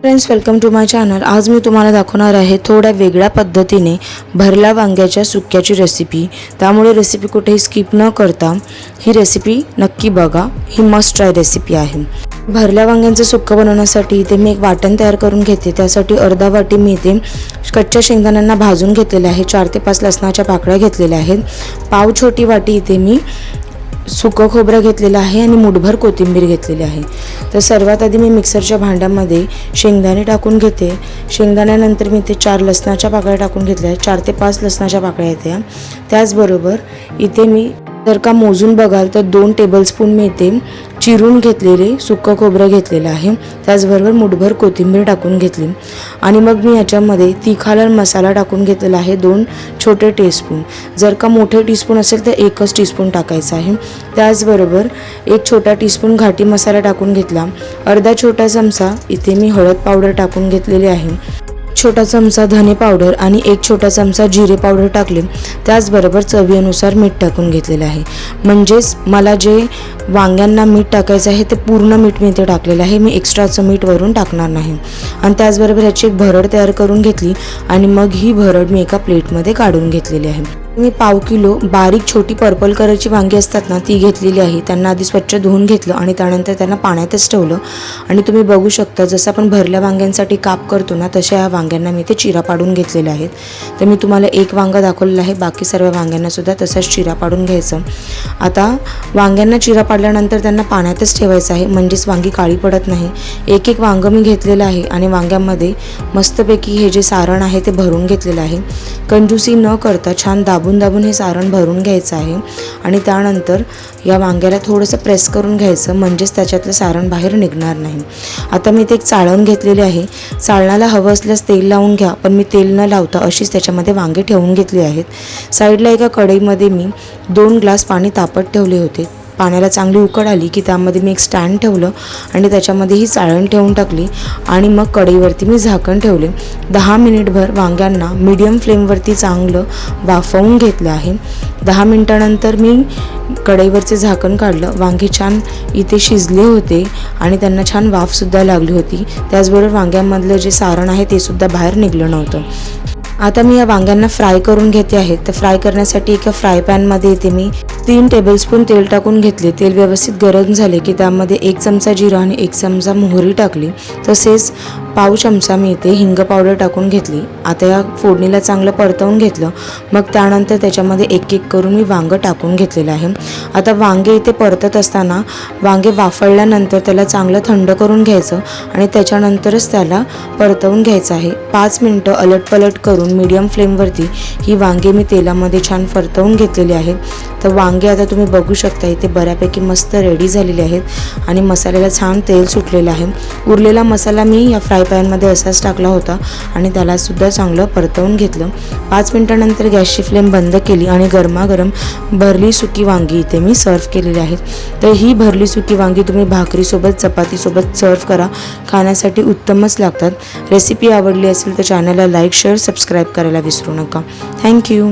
Friends welcome to my channel आज मी तुम्हाला दाखवणार आहे थोड्या वेगळ्या पद्धतीने भरल्या वांग्याच्या सुक्याची रेसिपी त्यामुळे रेसिपी कुठेही स्किप न करता ही रेसिपी नक्की बघा. ही मस्ट ट्राय रेसिपी आहे. भरल्या वांग्यांचं सुक्कं बनवण्यासाठी इथे मी एक वाटण तयार करून घेते. त्यासाठी अर्धा वाटी मी इथे कच्च्या शेंगदाण्यांना भाजून घेतलेलं आहे. चार ते पाच लसणाच्या पाकळ्या घेतलेल्या आहेत. पाव छोटी वाटी इथे मी सुकं खोबरं घेतलेलं आहे आणि मुठभर कोथिंबीर घेतलेली आहे. तर सर्वात आधी मी मिक्सरच्या भांड्यामध्ये शेंगदाणे टाकून घेते. शेंगदाण्यानंतर मी इथे चार लसणाच्या पाकळ्या टाकून घेतल्या. आहेत चार ते पाच लसणाच्या पाकळ्या येत्या. त्याचबरोबर इथे मी जर का मोजून बघाल तर दोन टेबलस्पून मिळते चिरून घेतलेले सुकं खोबरं घेतलेलं आहे. त्याचबरोबर मुठभर कोथिंबीर टाकून घेतली. आणि मग मी याच्यामध्ये तिखाला मसाला टाकून घेतलेला आहे दोन छोटे टीस्पून जर का मोठे टीस्पून असेल तर एकच टीस्पून टाकायचं आहे. त्याचबरोबर एक छोटा टीस्पून घाटी मसाला टाकून घेतला. अर्धा छोटा चमचा इथे मी हळद पावडर टाकून घेतलेली आहे. छोटा चमचा धने पावडर आणि एक छोटा चमचा जिरे पावडर टाकले. त्याचबरोबर चवीनुसार मीठ टाकून घेतलेलं आहे. म्हणजेच मला जे वांग्यांना मीठ टाकायचं आहे ते पूर्ण मीठ मी इथे टाकलेलं आहे. मी एक्स्ट्राचं मीठ वरून टाकणार नाही. आणि त्याचबरोबर ह्याची एक भरड तयार करून घेतली आणि मग ही भरड मी एका प्लेटमध्ये काढून घेतलेली आहे. मी पाव किलो बारीक छोटी पर्पल कलरची वांगी असतात ना ती घेतलेली आहे. त्यांना आधी स्वच्छ धुवून घेतलं आणि त्यानंतर त्यांना पाण्यातच ठेवलं. आणि तुम्ही बघू शकता जसं आपण भरल्या वांग्यांसाठी काप करतो ना तशा ह्या वांग्यांना मी ते चिरा पाडून घेतलेले आहेत. तर मी तुम्हाला एक वांगा दाखवलेलं आहे बाकी सर्व वांग्यांनासुद्धा तसाच चिरा पाडून घ्यायचं. आता वांग्यांना चिरा पाडल्यानंतर त्यांना पाण्यातच ठेवायचं आहे म्हणजेच वांगी काळी पडत नाही. एक एक वांगं मी घेतलेलं आहे आणि वांग्यामध्ये मस्तपैकी हे जे सारण आहे ते भरून घेतलेलं आहे. कंजूसी न करता छान दाबून दाबून हे सारण भरून घ्यायचं आहे आणि त्यानंतर या वांग्याला थोडंसं प्रेस करून घ्यायचं म्हणजेच त्याच्यातलं सारण बाहेर निघणार नाही. आता मी ते एक चाळण घेतलेली आहे. चाळणाला हवं असल्यास तेल लावून घ्या पण मी तेल न लावता अशीच त्याच्यामध्ये वांगे ठेवून घेतली आहेत. साईडला एका कढईमध्ये मी दोन ग्लास पाणी तापत ठेवले होते. पाण्याला चांगली उकड आली की त्यामध्ये मी एक स्टँड ठेवलं आणि त्याच्यामध्ये ही चाळण ठेवून टाकली आणि मग कढईवरती मी झाकण ठेवले. दहा मिनिटभर वांग्यांना मीडियम फ्लेमवरती चांगलं वाफवून घेतलं आहे. दहा मिनटानंतर मी कढईवरचे झाकण काढलं. वांगे छान इथे शिजले होते आणि त्यांना छान वाफसुद्धा लागली होती. त्याचबरोबर वांग्यांमधलं जे सारण आहे ते सुद्धा बाहेर निघलं नव्हतं. आता मी या वांग्यांना फ्राय करून घेते आहे. तर फ्राय करण्यासाठी एका फ्राय पॅनमध्ये इथे मी. तीन टेबलस्पून तेल टाकून घेतले. तेल व्यवस्थित गरम झाले की त्यामध्ये एक चमचा जिरा आणि एक चमचा मोहरी टाकली. तसेच पाव चमचा मी इथे हिंग पावडर टाकून घेतली. आता या फोडणीला चांगलं परतवून घेतलं. मग त्यानंतर त्याच्यामध्ये एक एक करून मी वांगं टाकून घेतलेलं आहे. आता वांगे इथे परतत असताना वांगे वाफळल्यानंतर त्याला चांगलं थंड करून घ्यायचं आणि त्याच्यानंतरच त्याला परतवून घ्यायचं आहे. पाच मिनटं अलटपलट करून मीडियम फ्लेमवरती ही वांगे मी तेलामध्ये छान परतवून घेतलेली आहेत तर वांगे आता तुम्ही बघू शकता इथे बऱ्यापैकी मस्त रेडी झालेले आहेत आणि मसाल्याला छान तेल सुटलेलं आहे. उरलेला मसाला मी या फ्राय पॅनमध्ये असाच टाकला होता आणि त्यालासुद्धा चांगलं परतवून घेतलं. पाच मिनटानंतर गॅसची फ्लेम बंद केली आणि गरमागरम भरली सुकी वांगी इथे मी सर्व केलेली आहेत. तर ही भरली सुकी वांगी तुम्ही भाकरीसोबत चपातीसोबत सर्व करा. खाण्यासाठी उत्तमच लागतात. रेसिपी आवडली असेल तर चॅनलला लाईक शेअर सबस्क्राईब करायला विसरू नका. थँक्यू